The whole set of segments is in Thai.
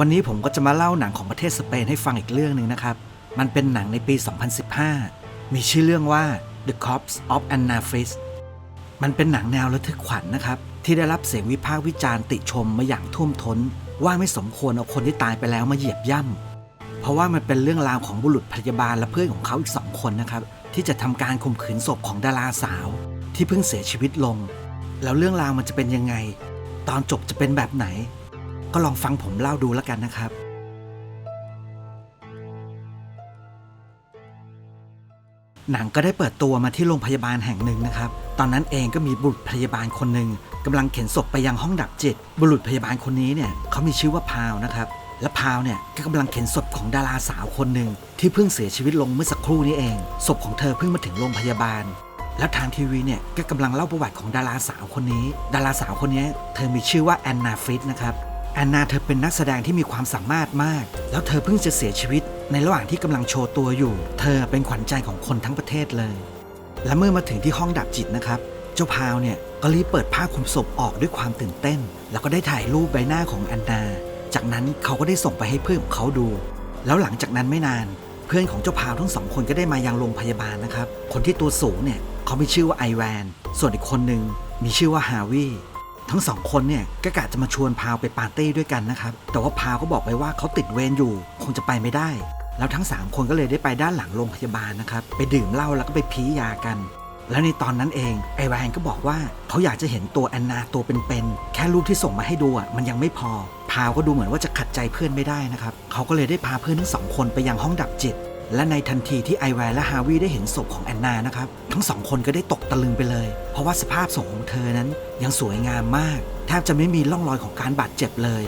วันนี้ผมก็จะมาเล่าหนังของประเทศสเปนให้ฟังอีกเรื่องหนึ่งนะครับ มันเป็นหนังในปี 2015 มีชื่อเรื่องว่า The Corpse of Anna f r i s มันเป็นหนังแนวระทึกขวัญนะครับ ที่ได้รับเสียงวิพากษ์วิจารณ์ติชมมาอย่างท่วมท้น ว่าไม่สมควรเอาคนที่ตายไปแล้วมาเหยียบย่ำ เพราะว่ามันเป็นเรื่องราวของบุรุษพยาบาลและเพื่อนของเขาอีกสองคนนะครับ ที่จะทำการข่มขืนศพของดาราสาว ที่เพิ่งเสียชีวิตลง แล้วเรื่องราวมันจะเป็นยังไง ตอนจบจะเป็นแบบไหน ก็ลองฟังผมเล่าดูแล้วกันนะครับ หนังก็ได้เปิดตัวมาที่โรงพยาบาลแห่งหนึ่งนะครับ ตอนนั้นเองก็มีบุรุษพยาบาลคนหนึ่งกำลังเข็นศพไปยังห้องดับจิต บุรุษพยาบาลคนนี้เนี่ยเขามีชื่อว่าพาวนะครับและพาวเนี่ยก็กำลังเข็นศพของดาราสาวคนหนึ่งที่เพิ่งเสียชีวิตลงเมื่อสักครู่นี้เอง ศพของเธอเพิ่งมาถึงโรงพยาบาล แล้วทางทีวีเนี่ยก็กำลังเล่าประวัติของดาราสาวคนนี้ ดาราสาวคนนี้ เธอมีชื่อว่าแอนนาฟริดนะครับ แอนนาเธอเป็นนักแสดงที่มีความสามารถมาก แล้วเธอเพิ่งจะเสียชีวิต ในระหว่างที่กำลังโชว์ตัวอยู่ เธอเป็นขวัญใจของคนทั้งประเทศเลย และเมื่อมาถึงที่ห้องดับจิตนะครับ เจ้าพาวเนี่ยก็รีบเปิดผ้าคลุมศพออกด้วยความตื่นเต้น แล้วก็ได้ถ่ายรูปใบหน้าของแอนนา จากนั้นเขาก็ได้ส่งไปให้เพื่อนของเขาดู แล้วหลังจากนั้นไม่นาน เพื่อนของเจ้าพาวทั้งสองคนก็ได้มายังโรงพยาบาลนะครับ คนที่ตัวสูงเนี่ยเขามีชื่อว่าไอแวน ส่วนอีกคนหนึ่งมีชื่อว่าฮาวิ ทั้งสองคนเนี่ยก็กะจะมาชวนพาวไปปาร์ตี้ด้วยกันนะครับ แต่ว่าพาวก็บอกไปว่าเขาติดเวรอยู่ คงจะไปไม่ได้ แล้วทั้ง 3 คนก็เลยได้ไปด้านหลังโรงพยาบาลนะครับ ไปดื่มเหล้าแล้วก็ไปพียากัน แล้วในตอนนั้นเองไอแวนก็บอกว่าเขาอยากจะเห็นตัวแอนนาตัวเป็นๆ แค่รูปที่ส่งมาให้ดูอะมันยังไม่พอ พาวก็ดูเหมือนว่าจะขัดใจเพื่อนไม่ได้นะครับ เขาก็เลยได้พาเพื่อนทั้งสองคนไปยังห้องดับจิต และในทันทีที่ไอแวนและฮาวิได้เห็นศพของแอนนานะครับ ทั้งสองคนก็ได้ตกตะลึงไปเลย เพราะว่าสภาพศพของเธอนั้นยังสวยงามมาก แทบจะไม่มีร่องรอยของการบาดเจ็บเลย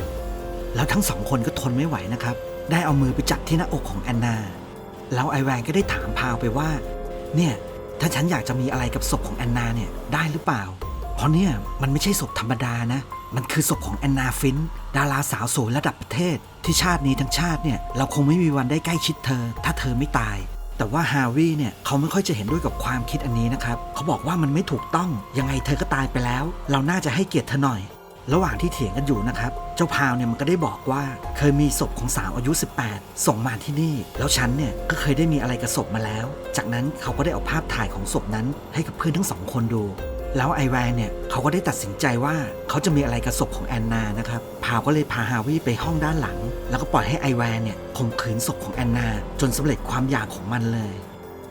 แล้วทั้งสองคนก็ทนไม่ไหวนะครับ ได้เอามือไปจับที่หน้าอกของแอนนา แล้วไอแวนก็ได้ถามพาวไปว่า เนี่ย ถ้าฉันอยากจะมีอะไรกับศพของแอนนาเนี่ยได้หรือเปล่า เพราะเนี่ยมันไม่ใช่ศพธรรมดานะ มันคือศพของแอนนาฟินดาราสาวสวยระดับประเทศ ที่ชาตินี้ทั้งชาติเนี่ยเราคงไม่มีวันได้ใกล้ชิดเธอ ถ้าเธอไม่ตาย แต่ว่าฮาวิเนี่ยเขาไม่ค่อยจะเห็นด้วยกับความคิดอันนี้นะครับ เขาบอกว่ามันไม่ถูกต้องยังไงเธอก็ตายไปแล้ว เราน่าจะให้เกียรติเธอหน่อย ระหว่างที่เถียงกันอยู่นะครับ เจ้าพาวเนี่ยมันก็ได้บอกว่า เคยมีศพของสาวอายุ 18 ส่งมาที่นี่ แล้วฉันเนี่ยก็เคยได้มีอะไรกับศพมาแล้ว จากนั้นเขาก็ได้เอาภาพถ่ายของศพนั้นให้กับเพื่อนทั้งสองคนดู แล้วไอแวนเนี่ยเขาก็ได้ตัดสินใจว่าเขาจะมีอะไรกับศพของแอนนานะครับพาวก็เลยพาฮาวิไปห้องด้านหลัง แล้วก็ปล่อยให้ไอแวนเนี่ยข่มขืนศพของแอนนา จนสำเร็จความอยากของมันเลย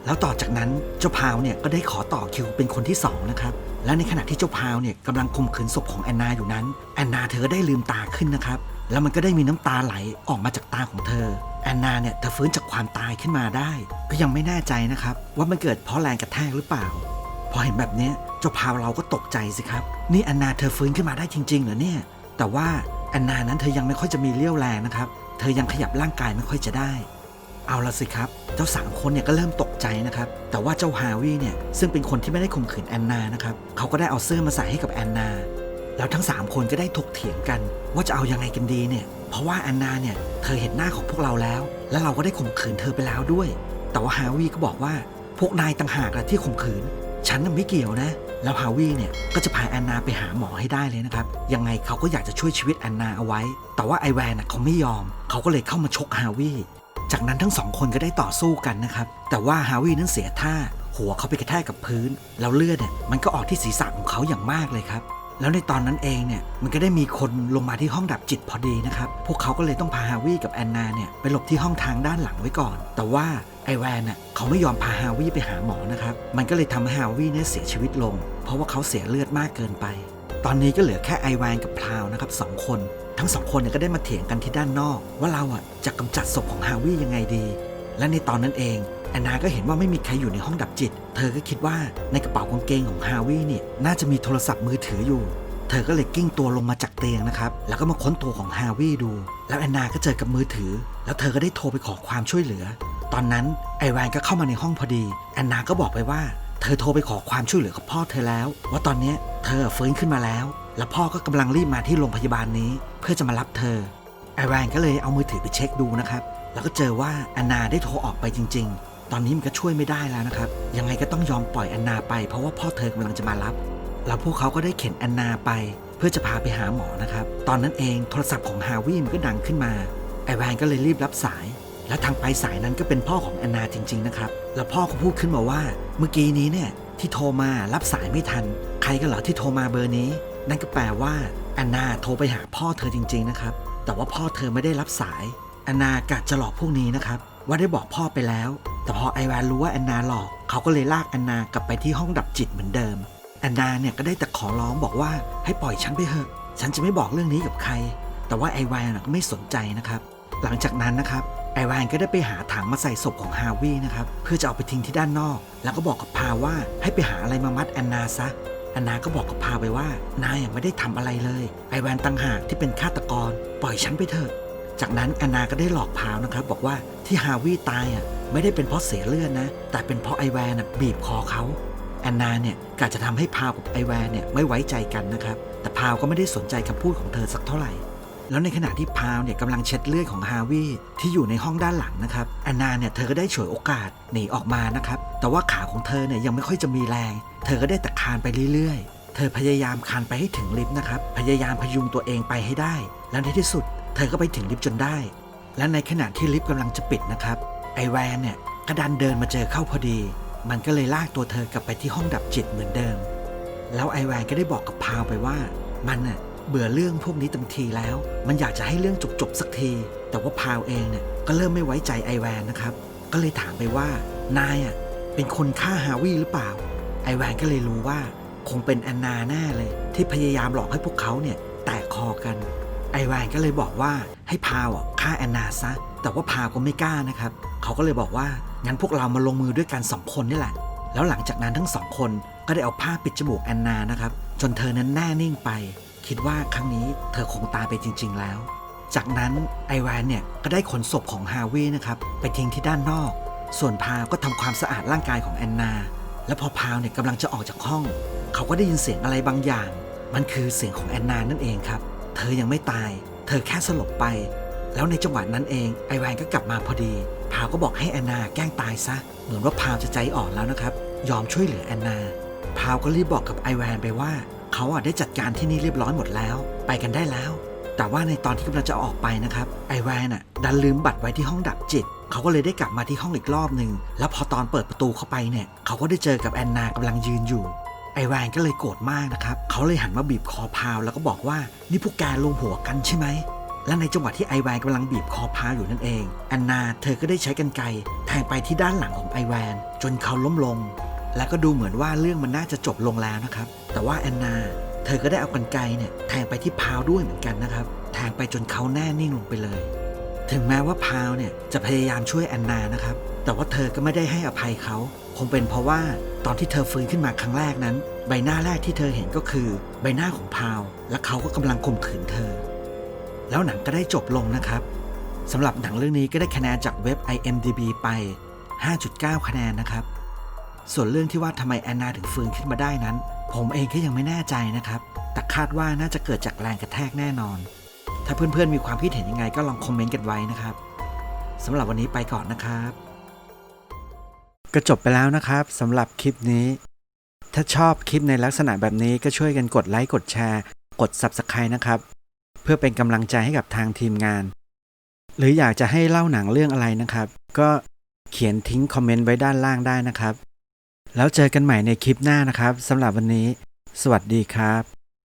แล้วต่อจากนั้นเจ้าพาวเนี่ยก็ได้ขอต่อคิวเป็นคนที่สองนะครับและในขณะที่เจ้าพาวเนี่ยกำลังข่มขืนศพของแอนนาอยู่นั้นแอนนาเธอก็ได้ลืมตาขึ้นนะครับแล้วมันก็ได้มีน้ำตาไหลออกมาจากตาของเธอแอนนาเนี่ยเธอฟื้นจากความตายขึ้นมาได้ ก็ยังไม่แน่ใจนะครับว่ามันเกิดเพราะแรงกระแทกหรือเปล่า พอเห็นแบบนี้เจ้าพาวเราก็ตกใจสิครับ นี่แอนนาเธอฟื้นขึ้นมาได้จริง ๆ เหรอเนี่ย แต่ว่าแอนนานั้นเธอยังไม่ค่อยจะมีเรี่ยวแรงนะครับ เธอยังขยับร่างกายไม่ค่อยจะได้ เอาละสิครับ เจ้าสามคนเนี่ยก็เริ่มตกใจนะครับ แต่ว่าเจ้าฮาวิเนี่ยซึ่งเป็นคนที่ไม่ได้ข่มขืนแอนนานะครับเขาก็ได้เอาเสื้อมาใส่ให้กับแอนนาแล้วทั้ง 3 คนก็ได้ถกเถียงกัน ว่าจะเอายังไงกันดีเนี่ย เพราะว่าแอนนาเนี่ย เธอเห็นหน้าของพวกเราแล้ว และเราก็ได้ข่มขืนเธอไปแล้วด้วย แต่ว่าฮาวิก็บอกว่า พวกนายต่างหากแหละที่ข่มขืน ฉันน่ะไม่เกี่ยวนะ แล้วฮาวิเนี่ยก็จะพาแอนนาไปหาหมอให้ได้เลยนะครับยังไงเขาก็อยากจะช่วยชีวิตแอนนาเอาไว้ แต่ว่าไอแวนน่ะเขาไม่ยอม เขาก็เลยเข้ามาชกฮาวิจากนั้นทั้งสองคนก็ได้ต่อสู้กันนะครับแต่ว่าฮาวินั้นเสียท่าหัวเขาไปกระแทกกับพื้น แล้วเลือดเนี่ยมันก็ออกที่ศีรษะของเขาอย่างมากเลยครับ แล้วในตอนนั้นเองเนี่ยมันก็ได้มีคนลงมาที่ห้องดับจิตพอดีนะครับ พวกเขาก็เลยต้องพาฮาวิกับแอนนาเนี่ยไปหลบที่ห้องทางด้านหลังไว้ก่อน แต่ว่าไอแวนน่ะเขาไม่ยอมพาฮาวิไปหาหมอนะครับ มันก็เลยทำให้ฮาวิเนี่ยเสียชีวิตลง เพราะว่าเขาเสียเลือดมากเกินไป ตอนนี้ก็เหลือแค่ไอแวนกับพราวนะครับสองคน ทั้งสองคนเนี่ยก็ได้มาเถียงกันที่ด้านนอก ว่าเราอะจะกำจัดศพของฮาวิยังไงดี และในตอนนั้นเองแอนนาก็เห็นว่าไม่มีใครอยู่ในห้องดับจิต เธอก็คิดว่าในกระเป๋ากางเกงของฮาวิเนี่ยน่าจะมีโทรศัพท์มือถืออยู่ เธอก็เลยกิ้งตัวลงมาจากเตียงนะครับ แล้วก็มาค้นตัวของฮาวิดู แล้วแอนนาก็เจอกับมือถือ แล้วเธอก็ได้โทรไปขอความช่วยเหลือ ตอนนั้นไอแวนก็เข้ามาในห้องพอดี แอนนาก็บอกไปว่า เธอโทรไปขอความช่วยเหลือกับพ่อเธอแล้ว ว่าตอนนี้เธอฟื้นขึ้นมาแล้ว และพ่อก็กำลังรีบมาที่โรงพยาบาลนี้ เพื่อจะมารับเธอไอแวนก็เลยเอามือถือไปเช็คดูนะครับ แล้วก็เจอว่าแอนนาได้โทรออกไปจริง ๆ ตอนนี้มันก็ช่วยไม่ได้แล้วนะครับ ยังไงก็ต้องยอมปล่อยแอนนาไปเพราะว่าพ่อเธอกำลังจะมารับ แล้วพวกเขาก็ได้เข็นแอนนาไป เพื่อจะพาไปหาหมอนะครับ ตอนนั้นเองโทรศัพท์ของฮาวิมันก็ดังขึ้นมา ไอแวนก็เลยรีบรับสาย และทางปลายสายนั้นก็เป็นพ่อของแอนนาจริง ๆ นะครับ แล้วพ่อก็พูดขึ้นมาว่า เมื่อกี้นี้เนี่ยที่โทรมารับสายไม่ทัน ใครกันเหรอที่โทรมาเบอร์นี้ นั่นก็แปลว่าแอนนาโทรไปหาพ่อเธอจริง ๆ นะครับ แต่ว่าพ่อเธอไม่ได้รับสาย แอนนากะจะหลอกพวกนี้นะครับ ว่าได้บอกพ่อไปแล้ว แต่พอไอแวนรู้ว่าแอนนาหลอก เขาก็เลยลากแอนนากลับไปที่ห้องดับจิตเหมือนเดิมแอนนาเนี่ยก็ได้แต่ขอร้องบอกว่าให้ปล่อยฉันไปเถอะ ฉันจะไม่บอกเรื่องนี้กับใคร แต่ว่าไอแวนน่ะก็ไม่สนใจนะครับ หลังจากนั้นนะครับไอแวนก็ได้ไปหาถังมาใส่ศพของฮาวินะครับเพื่อจะเอาไปทิ้งที่ด้านนอก แล้วก็บอกกับพาว่าให้ไปหาอะไรมามัดแอนนาซะแอนนาก็บอกกับพาไปว่านายอะไม่ได้ทำอะไรเลย ไอแวนตังหากที่เป็นฆาตกร ปล่อยฉันไปเถอะ จากนั้นแอนนาก็ได้หลอกพาวนะครับ บอกว่าที่ฮาวิตายอะไม่ได้เป็นเพราะเสียเลือดนะ แต่เป็นเพราะไอแวนน่ะบีบคอเขาแอนนาเนี่ยกะจะทำให้พาวกับไอแวนเนี่ยไม่ไว้ใจกันนะครับ แต่พาวก็ไม่ได้สนใจคำพูดของเธอสักเท่าไหร่ แล้วในขณะที่พาวเนี่ยกำลังเช็ดเลือดของฮาวิที่อยู่ในห้องด้านหลังนะครับแอนนาเนี่ยเธอก็ได้ฉวยโอกาสหนีออกมานะครับ แต่ว่าขาของเธอเนี่ยยังไม่ค่อยจะมีแรง เธอก็ได้แต่คานไปเรื่อยๆ เธอพยายามคานไปให้ถึงลิฟต์นะครับ พยายามพยุงตัวเองไปให้ได้ แล้วในที่สุด เธอก็ไปถึงลิฟต์จนได้ และในขณะที่ลิฟต์กำลังจะปิดนะครับ ไอแวนเนี่ยก็ดันเดินมาเจอเข้าพอดี มันก็เลยลากตัวเธอกลับไปที่ห้องดับจิตเหมือนเดิม แล้วไอแวนก็ได้บอกกับพาวไปว่า มันน่ะเบื่อเรื่องพวกนี้เต็มทีแล้ว มันอยากจะให้เรื่องจบๆสักที แต่ว่าพาวเองเนี่ยก็เริ่มไม่ไว้ใจไอแวนนะครับ ก็เลยถามไปว่านายอะเป็นคนฆ่าฮาวิหรือเปล่า ไอแวนก็เลยรู้ว่า คงเป็นแอนนาแน่เลย ที่พยายามหลอกให้พวกเขาเนี่ยแตกคอกัน ไอแวนก็เลยบอกว่าให้พาวฆ่าแอนนาซะ แต่ว่าพาวก็ไม่กล้านะครับ เขาก็เลยบอกว่างั้นพวกเรามาลงมือด้วยกันสองคนนี่แหละ แล้วหลังจากนั้นทั้งสองคนก็ได้เอาผ้าปิดจมูกแอนนานะครับ จนเธอนั้นแน่นิ่งไป คิดว่าครั้งนี้เธอคงตายไปจริง ๆ แล้ว จากนั้นไอแวนเนี่ยก็ได้ขนศพของฮาวินะครับไปทิ้งที่ด้านนอก ส่วนพาวก็ทำความสะอาดร่างกายของแอนนา และพอพาวเนี่ยกำลังจะออกจากห้อง เขาก็ได้ยินเสียงอะไรบางอย่าง มันคือเสียงของแอนนานั่นเองครับ เธอยังไม่ตาย เธอแค่สลบไป แล้วในจังหวะนั้นเองไอแวนก็กลับมาพอดี พาวก็บอกให้แอนนาแกล้งตายซะ เหมือนว่าพาวจะใจอ่อนแล้วนะครับ ยอมช่วยเหลือแอนนา พาวก็รีบบอกกับไอแวนไปว่า เขาอะได้จัดการที่นี่เรียบร้อยหมดแล้ว ไปกันได้แล้ว แต่ว่าในตอนที่กำลังจะออกไปนะครับไอแวนอะดันลืมบัตรไว้ที่ห้องดับจิตเขาก็เลยได้กลับมาที่ห้องอีกรอบหนึ่งแล้วพอตอนเปิดประตูเข้าไปเนี่ยเขาก็ได้เจอกับแอนนากำลังยืนอยู่ ไอแวนก็เลยโกรธมากนะครับเขาเลยหันมาบีบคอพาว แล้วก็บอกว่านี่พวกแกลงหัวกันใช่ไหมและในจังหวะที่ไอแวนกำลังบีบคอพาวอยู่นั่นเองแอนนาเธอก็ได้ใช้กรรไกแทงไปที่ด้านหลังของไอแวน จนเขาล้มลง และก็ดูเหมือนว่าเรื่องมันน่าจะจบลงแล้วนะครับ แต่ว่าแอนนา เธอก็ได้เอากรรไกเนี่ยแทงไปที่พาวด้วยเหมือนกันนะครับ แทงไปจนเขาแน่นิ่งลงไปเลย ถึงแม้ว่าพาวเนี่ยจะพยายามช่วยแอนนานะครับ แต่ว่าเธอก็ไม่ได้ให้อภัยเขา คงเป็นเพราะว่าตอนที่เธอฟื้นขึ้นมาครั้งแรกนั้น ใบหน้าแรกที่เธอเห็นก็คือ ใบหน้าของพาว และเขาก็กำลังข่มขืนเธอ แล้วหนังก็ได้จบลงนะครับสำหรับหนังเรื่องนี้ก็ได้คะแนนจากเว็บ IMDB ไป 5.9 คะแนนนะครับ ส่วนเรื่องที่ว่าทำไมแอนนาถึงฟื้นขึ้นมาได้นั้น ผมเองก็ยังไม่แน่ใจนะครับ แต่คาดว่าน่าจะเกิดจากแรงกระแทกแน่นอน ถ้าเพื่อนๆมีความคิดเห็นยังไงก็ลองคอมเมนต์กันไว้นะครับสำหรับวันนี้ไปก่อนนะครับ ก็จบไปแล้วนะครับสำหรับคลิปนี้ ถ้าชอบคลิปในลักษณะแบบนี้ก็ช่วยกันกดไลค์กดแชร์ กด Subscribe นะครับ เพื่อเป็นกำลังใจให้กับทางทีมงาน หรืออยากจะให้เล่าหนังเรื่องอะไรนะครับ ก็เขียนทิ้งคอมเมนต์ไว้ด้านล่างได้นะครับ แล้วเจอกันใหม่ในคลิปหน้านะครับสำหรับวันนี้ สวัสดีครับ